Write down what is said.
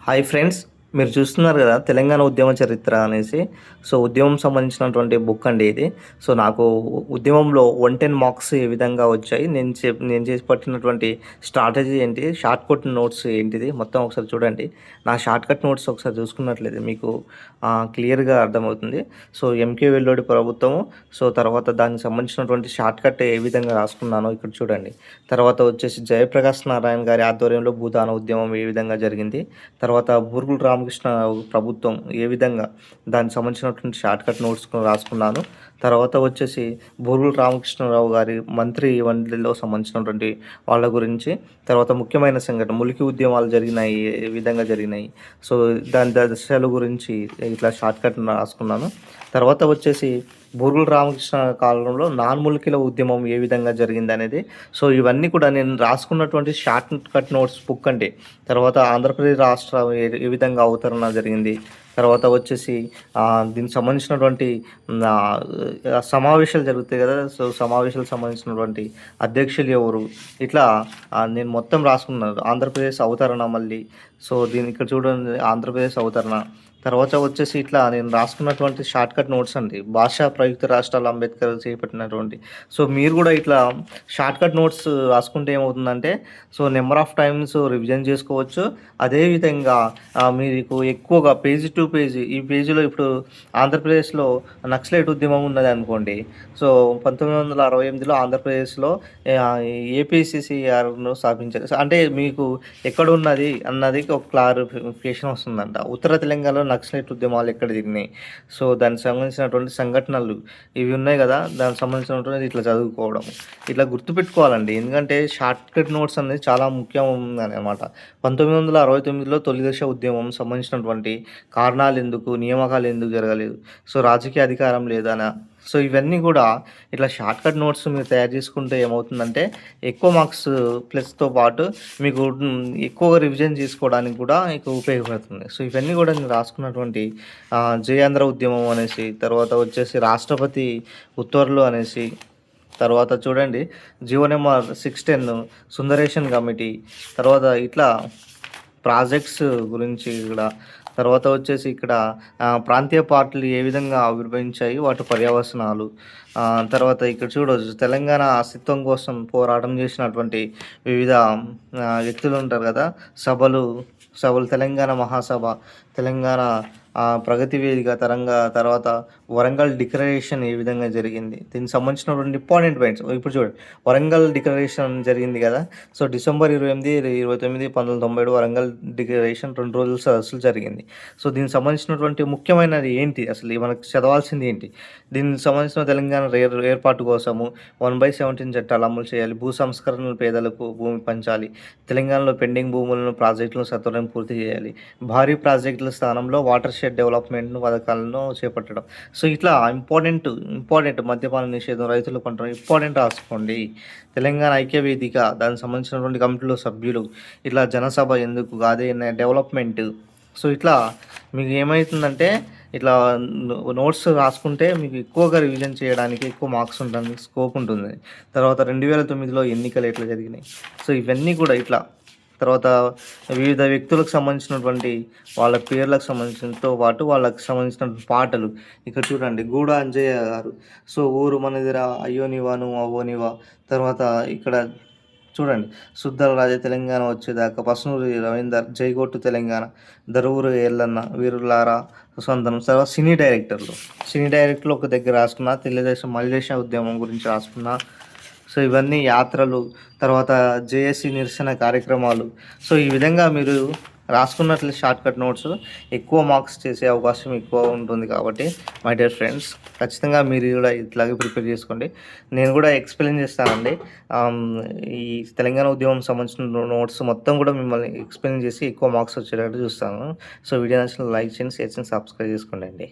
Hi friends మీరు చూస్తున్నారు కదా తెలంగాణ ఉద్యమ చరిత్ర అనేసి. సో ఉద్యమం సంబంధించినటువంటి బుక్ అండి ఇది. సో నాకు ఉద్యమంలో వన్ టెన్ మార్క్స్ ఏ విధంగా వచ్చాయి నేను చే నేను చేసి పట్టినటువంటి స్ట్రాటజీ ఏంటి షార్ట్ కట్ నోట్స్ ఏంటిది మొత్తం ఒకసారి చూడండి. నా షార్ట్ కట్ నోట్స్ ఒకసారి చూసుకున్నట్లయితే మీకు క్లియర్గా అర్థమవుతుంది. సో ఎంకే వెల్లోడి ప్రభుత్వం సో తర్వాత దానికి సంబంధించినటువంటి షార్ట్ కట్ ఏ విధంగా రాసుకున్నానో ఇక్కడ చూడండి. తర్వాత వచ్చేసి జయప్రకాష్ నారాయణ గారి ఆధ్వర్యంలో భూదాన ఉద్యమం ఏ విధంగా జరిగింది తర్వాత బూర్గుల రామకృష్ణ ప్రభుత్వం ఏ విధంగా దానికి సంబంధించినటువంటి షార్ట్ కట్ నోట్స్ రాసుకున్నాను. తర్వాత వచ్చేసి బూర్గుల రామకృష్ణరావు గారి మంత్రి వంటిలో సంబంధించినటువంటి వాళ్ళ గురించి తర్వాత ముఖ్యమైన సంఘటన ములికి ఉద్యమాలు జరిగినాయి ఏ విధంగా జరిగినాయి. సో దాని దశల గురించి ఇట్లా షార్ట్ కట్ రాసుకున్నాను. తర్వాత వచ్చేసి బూర్గుల రామకృష్ణ కాలంలో నాన్ములికిల ఉద్యమం ఏ విధంగా జరిగింది అనేది. సో ఇవన్నీ కూడా నేను రాసుకున్నటువంటి షార్ట్ కట్ నోట్స్ బుక్ అండి. తర్వాత ఆంధ్రప్రదేశ్ రాష్ట్రం ఏ ఏ విధంగా అవతరణ జరిగింది. తర్వాత వచ్చేసి దీనికి సంబంధించినటువంటి సమావేశాలు జరుగుతాయి కదా. సో సమావేశాలకు సంబంధించినటువంటి అధ్యక్షులు ఎవరు? ఇట్లా నేను మొత్తం రాసుకున్నాను. ఆంధ్రప్రదేశ్ అవతరణ మళ్ళీ. సో దీని ఇక్కడ చూడండి ఆంధ్రప్రదేశ్ అవతరణ. తర్వాత వచ్చేసి ఇట్లా నేను రాసుకున్నటువంటి షార్ట్ కట్ నోట్స్ అండి. భాషా ప్రయుక్త రాష్ట్రాలు అంబేద్కర్ చేపట్టినటువంటి. సో మీరు కూడా ఇట్లా షార్ట్ కట్ నోట్స్ రాసుకుంటే ఏమవుతుందంటే so number of times revision చేసుకోవచ్చు. అదేవిధంగా మీకు ఎక్కువగా పేజీ టు పేజీ ఈ పేజీలో ఇప్పుడు ఆంధ్రప్రదేశ్లో నక్సలైట్ ఉద్యమం ఉన్నది అనుకోండి. సో పంతొమ్మిది వందల అరవై ఎనిమిదిలో ఆంధ్రప్రదేశ్లో ఏపీసీసీఆర్ను స్థాపించారు. అంటే మీకు ఎక్కడ ఉన్నది అన్నది ఒక క్లారిఫికేషన్ వస్తుందంట. ఉత్తర తెలంగాణలో నక్సలైట్ ఉద్యమాలు ఎక్కడ జరిగినాయి సో దానికి సంబంధించినటువంటి సంఘటనలు ఇవి ఉన్నాయి కదా దానికి సంబంధించినటువంటి ఇట్లా చదువుకోవడం. ఇట్లా గుర్తుపెట్టుకోవాలండి. ఎందుకంటే షార్ట్ కట్ నోట్స్ అనేది చాలా ముఖ్యం అనమాట పంతొమ్మిది వందల అరవై తొమ్మిదిలో తొలి దశ ఉద్యమం సంబంధించినటువంటి కారణాలు ఎందుకు నియామకాలు ఎందుకు జరగలేదు? సో రాజకీయ అధికారం లేదనా సో ఇవన్నీ కూడా ఇట్లా షార్ట్కట్ నోట్స్ మీరు తయారు చేసుకుంటే ఏమవుతుందంటే ఎక్కువ మార్క్స్ ప్లస్తో పాటు మీకు ఎక్కువగా రివిజన్ చేసుకోవడానికి కూడా మీకు ఉపయోగపడుతుంది. సో ఇవన్నీ కూడా నేను రాసుకున్నటువంటి జయాంధ్ర ఉద్యమం అనేసి తర్వాత వచ్చేసి రాష్ట్రపతి ఉత్తర్వులు అనేసి తర్వాత చూడండి GO number six ten Sundaresan committee తర్వాత ఇట్లా ప్రాజెక్ట్స్ గురించి కూడా తర్వాత వచ్చేసి ఇక్కడ ప్రాంతీయ పార్టీలు ఏ విధంగా ఆవిర్భవించాయి వాటి పర్యవసనాలు తర్వాత ఇక్కడ చూడవచ్చు తెలంగాణ అస్తిత్వం కోసం పోరాటం చేసినటువంటి వివిధ వ్యక్తులు ఉంటారు కదా సభలు సభలు తెలంగాణ మహాసభ తెలంగాణ ప్రగతి వేదిక తరంగా తర్వాత వరంగల్ డిక్లరేషన్ ఏ విధంగా జరిగింది? దీనికి సంబంధించినటువంటి ఇంపార్టెంట్ పాయింట్స్. ఇప్పుడు చూడండి వరంగల్ డిక్లరేషన్ జరిగింది కదా. సో డిసెంబర్ ఇరవై ఎనిమిది ఇరవై తొమ్మిది పంతొమ్మిది తొంభై ఏడు వరంగల్ డిక్లరేషన్ రెండు రోజుల సదస్సులు జరిగింది. సో దీనికి సంబంధించినటువంటి ముఖ్యమైనది ఏంటి? అసలు మనకు చదవాల్సింది ఏంటి? దీనికి సంబంధించిన తెలంగాణ ఏర్పాటు కోసము వన్ బై సెవెంటీన్ చట్టాలు అమలు చేయాలి. భూ సంస్కరణలు పేదలకు భూమి పంచాలి. తెలంగాణలో పెండింగ్ భూములను ప్రాజెక్టులను సత్వరం పూర్తి చేయాలి. భారీ ప్రాజెక్టుల స్థానంలో వాటర్ షెడ్ డెవలప్మెంట్ను పథకాలను చేపట్టడం. సో ఇట్లా ఇంపార్టెంట్ ఇంపార్టెంట్ మద్యపాన నిషేధం రైతుల పంట ఇంపార్టెంట్ రాసుకోండి. తెలంగాణ ఐక్య వేదిక దానికి సంబంధించినటువంటి కమిటీలో సభ్యులు ఇట్లా జనసభ ఎందుకు అదే డెవలప్మెంట్. సో ఇట్లా మీకు ఏమవుతుందంటే ఇట్లా నోట్స్ రాసుకుంటే మీకు ఎక్కువగా రివిజన్ చేయడానికి ఎక్కువ మార్క్స్ ఉంటుంది స్కోప్ ఉంటుంది. తర్వాత రెండు వేల తొమ్మిదిలో ఎన్నికలు ఎట్లా జరిగినాయి. సో ఇవన్నీ కూడా ఇట్లా తర్వాత వివిధ వ్యక్తులకు సంబంధించినటువంటి వాళ్ళ పేర్లకు సంబంధించినతో పాటు వాళ్ళకి సంబంధించిన పాటలు. ఇక్కడ చూడండి గూడ అంజయ్య గారు. సో ఊరు మనదిరా అయ్యో అయ్యోనివా నువ్వు నీవా. తర్వాత ఇక్కడ చూడండి సుద్దల రాజ తెలంగాణ వచ్చేదాకా పసునూరు రవీందర్ జైగొట్టు తెలంగాణ దరువురు ఎల్లన్న వీరులారా సొంతం తర్వాత సినీ డైరెక్టర్లు. సినీ డైరెక్టర్లు ఒక దగ్గర రాసుకున్న తెలుగుదేశం మలిదేశ ఉద్యమం గురించి రాసుకున్న సో ఇవన్నీ యాత్రలు తర్వాత జేఏసీ నిరసన కార్యక్రమాలు. సో ఈ విధంగా మీరు రాసుకున్నట్లు షార్ట్కట్ నోట్స్ ఎక్కువ మార్క్స్ చేసే అవకాశం ఎక్కువ ఉంటుంది కాబట్టి మై డియర్ ఫ్రెండ్స్ ఖచ్చితంగా మీరు కూడా ఇట్లాగే ప్రిపేర్ చేసుకోండి. నేను కూడా ఎక్స్ప్లెయిన్ చేస్తానండి. ఈ తెలంగాణ ఉద్యమం సంబంధించిన నోట్స్ మొత్తం కూడా మిమ్మల్ని ఎక్స్ప్లెయిన్ చేసి ఎక్కువ మార్క్స్ వచ్చేటట్టు చూస్తాను. సో వీడియో నచ్చిన లైక్ చేయండి షేర్ చేయండి సబ్స్క్రైబ్ చేసుకోండి